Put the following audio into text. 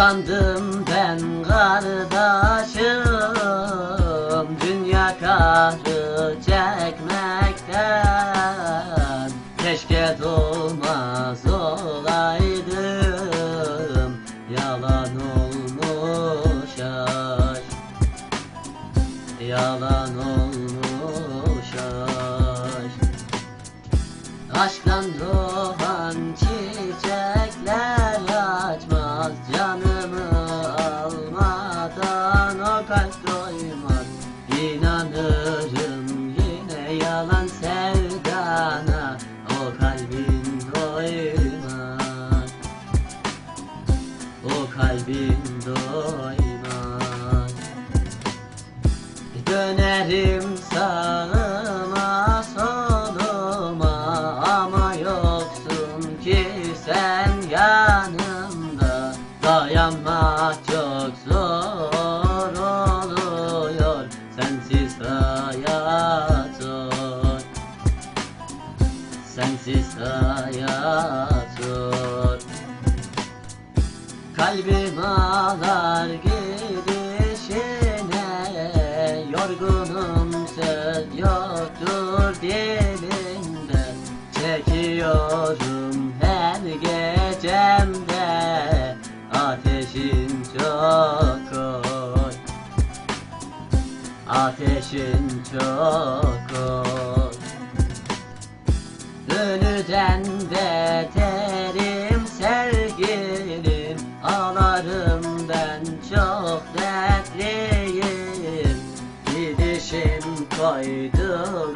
Usandım ben kardeşim. Dünya kahrı çekmekten Keşke doğmaz olaydım. Yalan olmuş aşk Yalan olmuş aşk. Aşktan doğan çiçekler açmaz Canımı doymaz İnanırım yine yalan sevdana O kalbin doymaz. O kalbin doymaz. Dönerim sağıma soluma ama yoksun ki sen yanımda. Dayanmak Sensiz hayat zor. Kalbim ağlar gidişine Yorgunum söz yoktur dilimde Çekiyorum her gecemde Ateşin çok koy. Ateşin çok ben çok dertliyim. Gidişim koydu